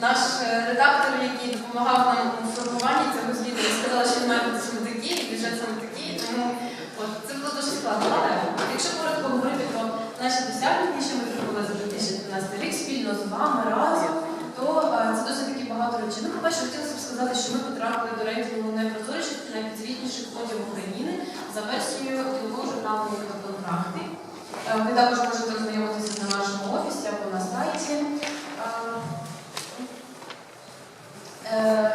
Наш е, редактор, який допомагав нам у формуванні цього звіту, сказав, що він має бути саме такий, бюджет саме такий, тому от, це було дуже складно. Але якщо коротко говорити про наші досягнення, що ми зробили за 2015 рік спільно з вами разом, то е, це досить таки багато речей. Ну, по-перше, хотілося б сказати, що ми потрапили до рейтингу найпрозоріших та найпідзвітніших фондів України за версією нового журналу «Контракти». Е, Ви також можете ознайомитися на нашому офісі або на сайті.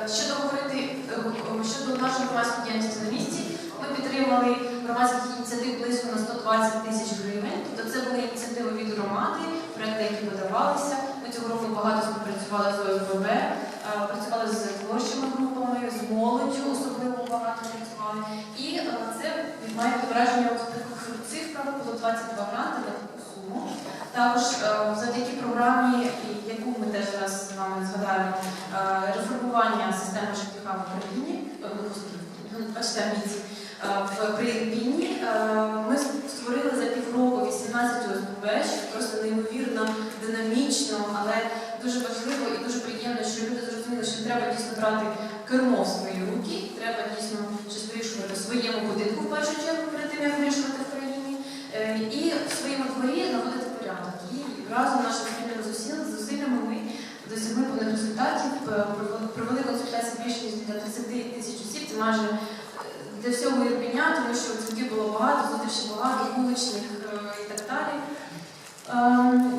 Щодо говорити е, щодо нашої громадської діяльності на місці, ми підтримали громадських ініціатив близько на 120 тисяч гривень. Тобто це були ініціативи від громади, проекти, які видавалися. Ми цього року багато співпрацювали з ОСББ, е, працювали з творчими групами, з молоддю, особливо багато працювали. І е, це має відображення цифрах, було 22 гранти на таку суму. Також завдяки програмі, і- яку ми теж зараз з вами згадаємо, е, реформування системи ЖКХ в Україні, е, ну, господи, амбіції, е, в Прирпінні, е, ми створили за півроку 18 ОСББ, просто неймовірно динамічно, але дуже важливо і дуже приємно, що люди зрозуміли, що треба дійсно брати кермо в свої руки, треба дійсно щось вирішувати в своєму будинку в першу чергу перед тим, як вирішувати в країні, е, і в своєму дворі наводити порядок. І разом нашими спільними зусиллями ми досягли певних результатів, провели- консультації більше ніж для 30 тисяч осіб. Це майже для всього Ірпеня, тому що дзвінків було багато, зустрічей багато, вуличних е, і так далі. Ем,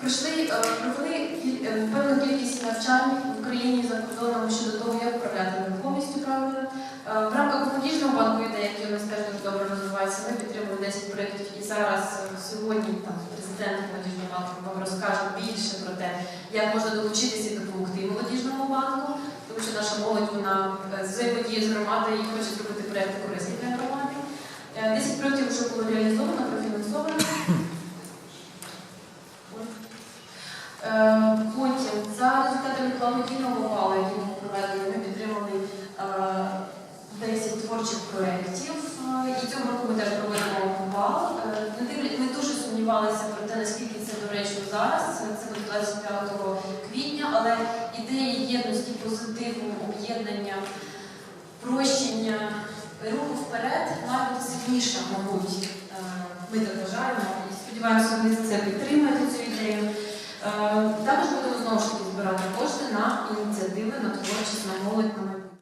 Пройшли, е, провели е, певну кількість навчань в Україні за кордоном щодо того, як управляти нерухомістю правильно. В рамках молодіжного банку ідеї, які у нас теж добре розвиваються, ми підтримали 10 проєктів і зараз сьогодні там президент молодіжного банку вам розкаже більше про те, як можна долучитися і допомогти молодіжному банку, тому що наша молодь вона взаємодіє з громадою і хоче зробити проєкти корисні для громади. Е, 10 проєктів вже було реалізовано, профінансовано. Е, Потім за результатами благодійного валу, який ми провели, ми підтримали е, 10 творчих проєктів. Е, І цього року ми теж проводимо вал. Е, Ми дуже сумнівалися про те, наскільки це доречно зараз. Це буде 25 квітня, але ідеї єдності, позитиву, об'єднання, прощення, руху вперед бути сильніша, мабуть. Е, Ми так вважаємо сподіваємося, ви це підтримаєте цю ідею. Е, Також будемо знову ж таки збирати кошти на ініціативи на творчість на молодь на.